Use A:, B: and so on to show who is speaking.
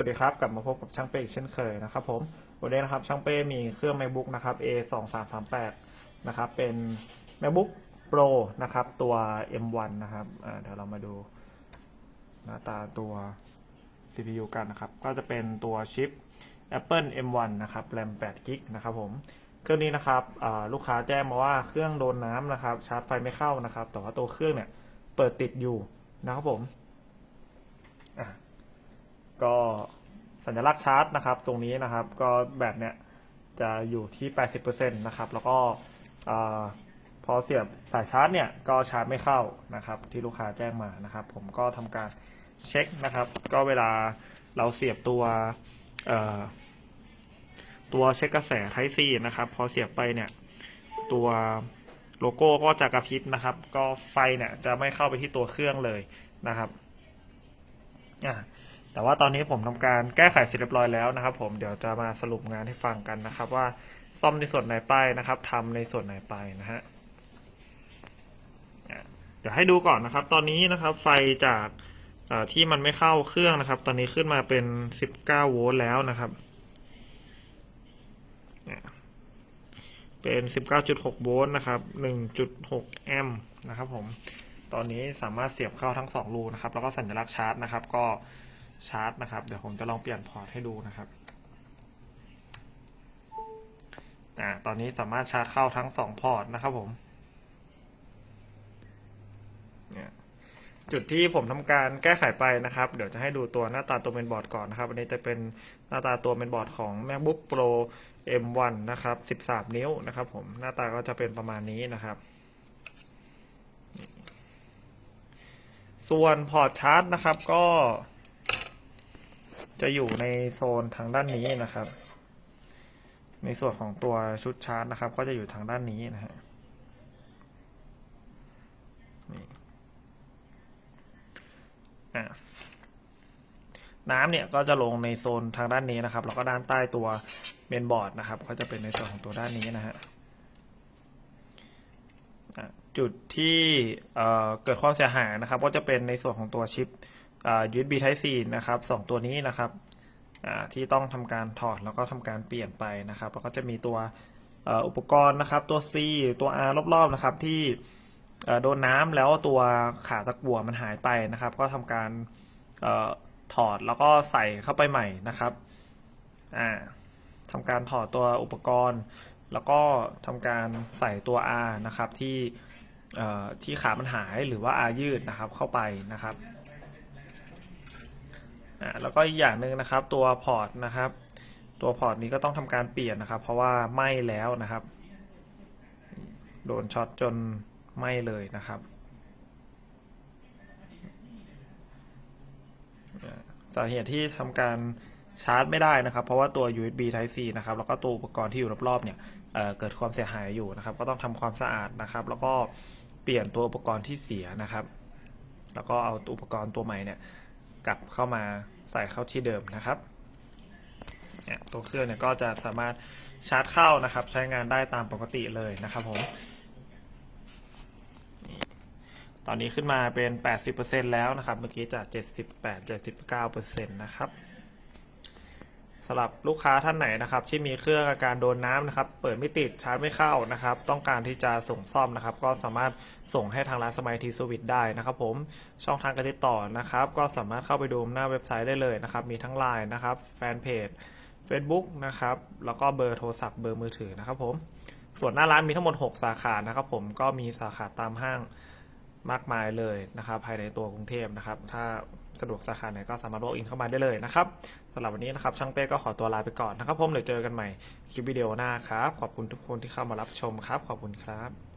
A: สวัสดีครับ กลับมาพบกับช่างเป้อีกเช่นเคยนะครับผมวันนี้นะครับช่างเป้มีเครื่อง macbook นะครับ a 2 3 3 8นะครับเป็น macbook pro นะครับตัว m1 นะครับเดี๋ยวเรามาดูหน้าตาตัว CPU กันนะครับ ก็จะเป็นตัวชิป Apple M1 นะครับ RAM 8 g b นะครับผมเครื่องนี้นะครับลูกค้าแจ้งมาว่าเครื่องโดนน้ำนะครับชาร์จไฟไม่เข้านะครับแต่ว่าตัวเครื่องเนี่ยเปิดติดอยู่นะครับผมอะ ก็สัญลักษณ์ชาร์จนะครับ ตรงนี้นะครับก็แบบเนี้ยจะอยู่ที่ 80%นะครับ แล้วก็พอเสียบสายชาร์จเนี่ยก็ชาร์จไม่เข้านะครับ ที่ลูกค้าแจ้งมานะครับ ผมก็ทำการเช็คนะครับ ก็เวลาเราเสียบตัวตัวเช็คกระแส Type C นะครับ พอเสียบไปเนี่ยตัวโลโก้ก็จะกระพริบนะครับ ก็ไฟเนี่ยจะไม่เข้าไปที่ตัวเครื่องเลยนะครับอะ แต่ว่าตอนนี้ผมทำการแก้ไขเสร็จเรียบร้อยแล้วนะครับ ผมเดี๋ยวจะมาสรุปงานให้ฟังกันนะครับ ว่าซ่อมในส่วนไหนไปนะครับทำในส่วนไหนไปนะฮะเดี๋ยวให้ดูก่อนนะครับ ตอนนี้นะครับ ไฟจากที่มันไม่เข้าเครื่องนะครับ ตอนนี้ขึ้นมาเป็น 19 โวลต์แล้วนะครับเป็น 19.6 โวลต์นะครับ 1.6 แอมป์นะครับผม ตอนนี้สามารถเสียบเข้าทั้ง 2 รูนะครับ แล้วก็สัญลักษณ์ชาร์จนะครับ ก็ ชาร์จนะครับ เดี๋ยวผมจะลองเปลี่ยนพอร์ตให้ดูนะครับอ่าตอนนี้สามารถชาร์จเข้าทั้ง 2 พอร์ตนะครับผมจุดที่ผมทำการแก้ไขไปนะครับ เดี๋ยวจะให้ดูตัวหน้าตาตัวเมนบอร์ดก่อนนะครับ อันนี้จะเป็นหน้าตาตัวเมนบอร์ดของ MacBook Pro M1 นะครับ 13 นิ้วนะครับ ผม หน้าตาก็จะเป็นประมาณนี้นะครับ ส่วนพอร์ตชาร์จนะครับก็ จะอยู่ในโซนทางด้านนี้นะครับ ในส่วนของตัวชุดชาร์จนะครับ ก็จะอยู่ทางด้านนี้นะฮะอะน้ำเนี่ยก็จะลงในโซนทางด้านนี้นะครับ แล้วก็ด้านใต้ตัวเมนบอร์ดนะครับ ก็จะเป็นในส่วนของตัวด้านนี้นะฮะจุดที่เเกิดความเสียหายนะครับ ก็จะเป็นในส่วนของตัวชิป USB Type C นะครับสองตัวนี้นะครับที่ต้องทำการถอดแล้วก็ทำการเปลี่ยนไปนะครับแล้วก็จะมีตัวอุปกรณ์นะครับ ตัว C ตัว R รอบๆนะครับที่โดนน้ำแล้วตัวขาตะกั่วมันหายไปนะครับ ก็ทำการออถอดแล้วก็ใส่เข้าไปใหม่นะครับทำการถอดตัวอุปกรณ์ แล้วก็ทำการใส่ตัว R นะครับที่ที่ขามันหายหรือว่า R ยืดนะครับเข้าไปนะครับ อ่าแล้วก็อีกอย่างหนึ่งนะครับ ตัวพอร์ตนะครับ ตัวพอร์ตนี้ก็ต้องทำการเปลี่ยนนะครับ เพราะว่าไหม้แล้วนะครับ โดนช็อตจนไหม้เลยนะครับสาเหตุที่ทำการชาร์จไม่ได้นะครับ เพราะว่าตัว USB Type C นะครับ แล้วก็ตัวอุปกรณ์ที่อยู่รอบๆเนี่ยเเกิดความเสียหายอยู่นะครับ ก็ต้องทำความสะอาดนะครับ แล้วก็เปลี่ยนตัวอุปกรณ์ที่เสียนะครับ แล้วก็เอาอุปกรณ์ตัวใหม่เนี่ย กลับเข้ามาใส่เข้าที่เดิมนะครับเนี่ยตัวเครื่องเนี่ยก็จะสามารถชาร์จเข้านะครับ ใช้งานได้ตามปกติเลยนะครับผมตอนนี้ขึ้นมาเป็น 80%แล้วนะครับ เมื่อกี้จาก 78 79%นะครับ สำหรับลูกค้าท่านไหนนะครับ ที่มีเครื่องอาการโดนน้ำนะครับ เปิดไม่ติดชาร์จไม่เข้านะครับ ต้องการที่จะส่งซ่อมนะครับ ก็สามารถส่งให้ทางร้านสมัยทีสวิตได้นะครับ ผมช่องทางการติดต่อนะครับ ก็สามารถเข้าไปดูหน้าเว็บไซต์ได้เลยนะครับ มีทั้งไลน์นะครับแฟนเพจ Facebook นะครับ แล้วก็เบอร์โทรศัพท์เบอร์มือถือนะครับ ผมส่วนหน้าร้านมีทั้งหมด 6 สาขานะครับ ผมก็มีสาขาตามห้างมากมายเลยนะครับ ภายในตัวกรุงเทพนะครับ ถ้า สะดวกสาขาไหนก็สามารถ log in เข้ามาได้เลยนะครับสำหรับวันนี้นะครับช่างเป้ก็ขอตัวลาไปก่อนนะครับผมเดี๋ยวเจอกันใหม่คลิปวิดีโอหน้าครับ ขอบคุณทุกคนที่เข้ามารับชมครับ ขอบคุณครับ